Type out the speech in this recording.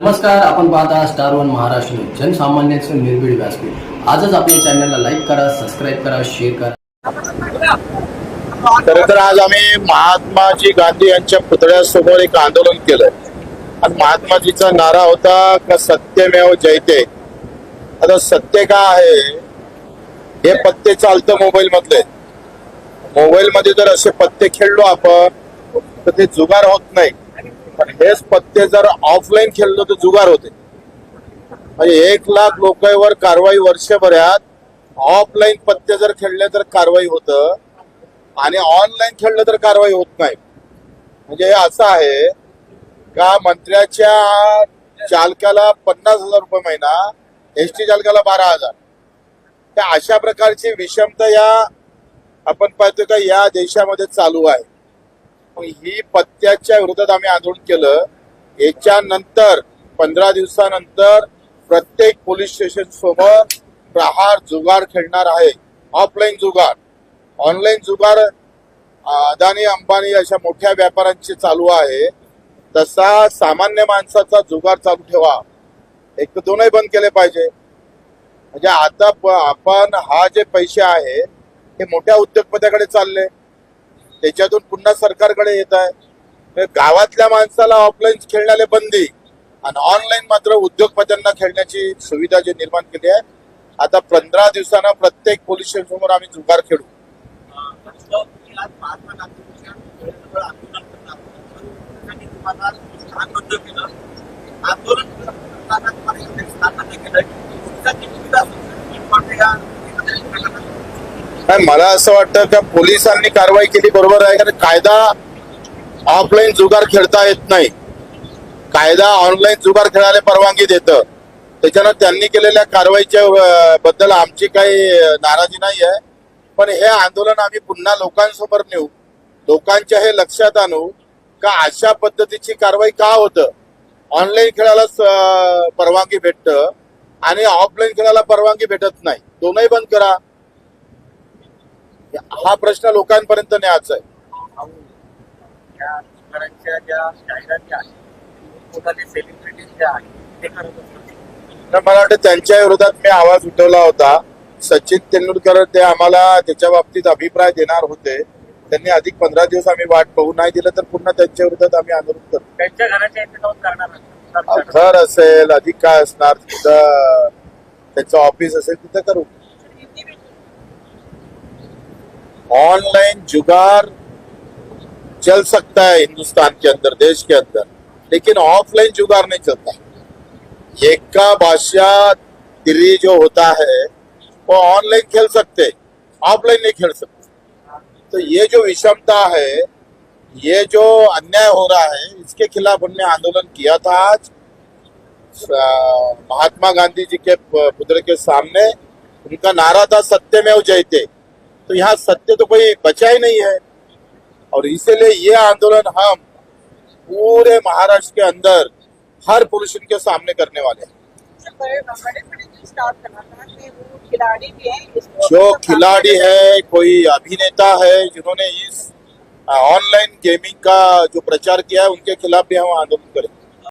नमस्कार आपण पाहता स्टार वन महाराष्ट्र न्यूज जनसामान्यांचे निर्भीड व्यासपीठ. आजच आपल्या चॅनलला लाईक करा सबस्क्राईब करा शेअर करा. खर तर आज आम्ही महात्माजी गांधी यांच्या पुतळ्यासमोर एक आंदोलन केलंय. आणि महात्माजीचा नारा होता का सत्यमेव जयते? आता सत्य का आहे? हे पत्ते चालतं मोबाईल मधले मोबाईल मध्ये जर असे पत्ते खेळलो आपण तर ते जुगार होत नाही. पण हेच पत्ते जर ऑफलाईन खेळलो तर जुगार होते. म्हणजे एक लाख लोकांवर कारवाई वर्षभरात ऑफलाईन पत्ते जर खेळले तर कारवाई होतं. आणि ऑनलाईन खेळलं तर कारवाई होत नाही. म्हणजे हे असं आहे का मंत्र्याच्या चालकाला पन्नास हजार रुपये महिना एस टी चालकाला बारा हजार. त्या अशा प्रकारची विषमता या आपण पाहतो का या देशामध्ये चालू आहे. ही पत्त्याच्या विरोधात आम्ही आंदोलन केलं. याच्यानंतर पंधरा दिवसानंतर प्रत्येक पोलीस स्टेशन समोर प्रहार जुगार खेळणार आहे. ऑफलाईन जुगार. ऑनलाईन जुगार अदानी अंबानी अशा मोठ्या व्यापाऱ्यांचे चालू आहे. तसा सामान्य माणसाचा जुगार चालू ठेवा. एक तर दोनही बंद केले पाहिजे. म्हणजे आता प- आपण हा जे पैसे आहे हे मोठ्या उद्योगपत्याकडे चालले. त्याच्यातून पुन्हा सरकारकडे येत आहे. गावातल्या माणसाला ऑफलाईन खेळण्याला बंदी. आणि ऑनलाईन मात्र उद्योगपत्यांना खेळण्याची सुविधा जी निर्माण केली आहे. आता पंधरा दिवसांना प्रत्येक पोलीस स्टेशन समोर आम्ही जुगार खेळू. नाही मला असं वाटतं का पोलिसांनी कारवाई केली बरोबर आहे कारण कायदा ऑफलाईन जुगार खेळता येत नाही. कायदा ऑनलाईन जुगार खेळायला परवानगी देतं. त्याच्यानं त्यांनी केलेल्या कारवाईच्या बद्दल आमची काही नाराजी नाही आहे. पण हे आंदोलन आम्ही पुन्हा लोकांसमोर नेऊ लोकांच्या हे लक्षात आणू का अशा पद्धतीची कारवाई का होतं? ऑनलाईन खेळाला परवानगी भेटतं आणि ऑफलाईन खेळाला परवानगी भेटत नाही. दोनही बंद करा. हा प्रश्न लोकांपर्यंत न्यायचा आहे. करत मला वाटतं त्यांच्या विरोधात मी आवाज उठवला होता. सचिन तेंडुलकर ते आम्हाला त्याच्या बाबतीत अभिप्राय देणार होते. त्यांनी अधिक पंधरा दिवस आम्ही वाट पाहू नाही दिलं तर पुन्हा त्यांच्या विरोधात आम्ही आंदोलन करू. त्यांच्या घराच्या. घर असेल अधिक काय असणार तिथं त्यांचं ऑफिस असेल तिथं करू. ऑनलाइन जुगार चल सकता है हिंदुस्तान के अंदर, देश के अंदर, लेकिन ऑफलाइन जुगार नहीं चलता। एक का बादशाह दिल्ली जो होता है, वो ऑनलाइन खेल सकते, ऑफलाइन नहीं खेल सकते। तो ये जो विषमता है, ये जो अन्याय हो रहा है, इसके खिलाफ हमने आंदोलन किया था आज। महात्मा गांधी जी के पुत्र के सामने उनका नारा था सत्यमेव जयते। तो यहाँ सत्य तो कोई बचा ही नहीं है। और इसीलिए ये आंदोलन हम पूरे महाराष्ट्र के अंदर हर पुलिस के सामने करने वाले हैं। जो खिलाड़ी है, कोई अभिनेता है, जिन्होंने इस ऑनलाइन गेमिंग का जो प्रचार किया है, उनके खिलाफ भी हम आंदोलन करेंगे।